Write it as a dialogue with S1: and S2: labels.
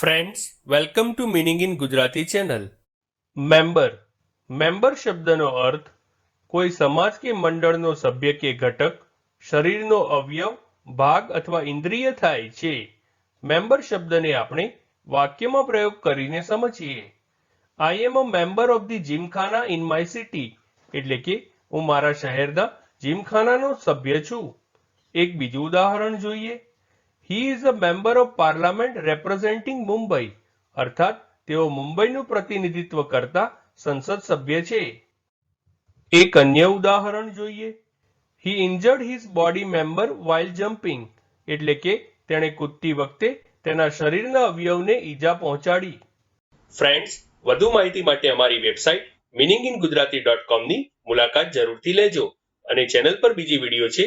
S1: Friends welcome to meaning in Gujarati channel member member શબ્દનો અર્થ, કોઈ સમાજ કે મંડળનો સભ્ય કે ઘટક, શરીરનો અવયવ, ભાગ અથવા ઇન્દ્રિય થાય છે. મેમ્બર શબ્દને આપણે વાક્યમાં પ્રયોગ કરીને સમજીએ. I am a member of the Gymkhana in my city એટલે કે, હું મારા શહેરના જીમખાનાનો સભ્ય છું. એક બીજું ઉદાહરણ જોઈએ. He is a member of parliament representing Mumbai અર્થાત, તેઓ મુંબઈનું પ્રતિનિધિત્વ કરતા સંસદ સભ્ય છે. એક અન્ય ઉદાહરણ જોઈએ. He injured his body member while jumping એટલે કે તેણે કૂદતી વખતે તેના શરીરના અવયવને ઈજા પહોંચાડી. ફ્રેન્ડ્સ વધુ માહિતી માટે અમારી website meaning in Gujarati dot કોમની મુલાકાત જરૂરથી લેજો અને ચેનલ પર બીજી વીડિયો છે